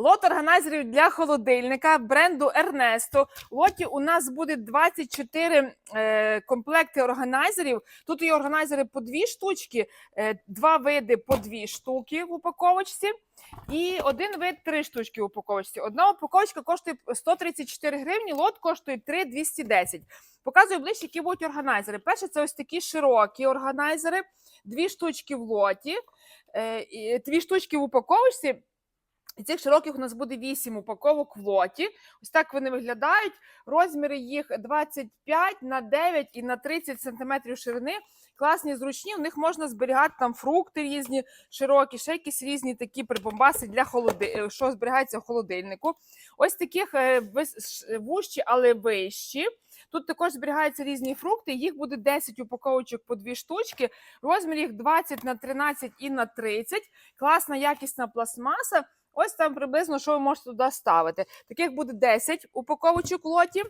Лот органайзерів для холодильника бренду. В лоті у нас буде 24 е, комплекти органайзерів. Тут є органайзери по дві штучки, е, два види по дві штуки в упаковочці. І один вид три штучки в упаковочці. Одна упаковочка коштує 134 гривні, лот коштує 3,210. Показую ближче, які будуть органайзери. Перше, це ось такі широкі органайзери, дві штучки в лоті, е, дві штучки в упаковочці. І цих широких у нас буде 8 упаковок в лоті. Ось так вони виглядають. Розміри їх 25 на 9 і на 30 см ширини. Класні, зручні. У них можна зберігати там фрукти різні, широкі, ще якісь різні такі прибамбаси для холоди... е, що зберігається в холодильнику. Ось таких е, вужчі, але вищі. Тут також зберігаються різні фрукти. Їх буде 10 упаковочок по дві штучки. Розмір їх 20 на 13 і на 30. Класна якісна пластмаса. Ось там приблизно, що ви можете туди ставити. Таких буде 10 упаковочок в лоті.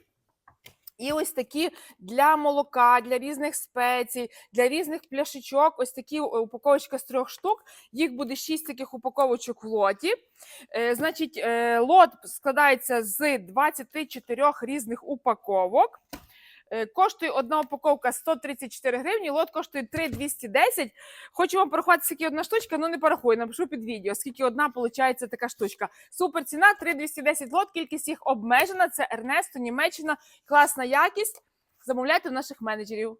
І ось такі для молока, для різних спецій, для різних пляшечок. Ось такі е, упаковочка з трьох штук. Їх буде 6 таких упаковочок в лоті. Е, значить, е, лот складається з 24 різних упаковок. Е, Коштує одна упаковка 134 гривні, лот коштує 3,210. Хочу вам порахувати, скільки одна штучка, ну не порахую, напишу під відео, скільки одна виходить така штучка. Супер ціна, 3,210 лот, кількість їх обмежена. Це Ернесто, Німеччина, класна якість. Замовляйте в наших менеджерів.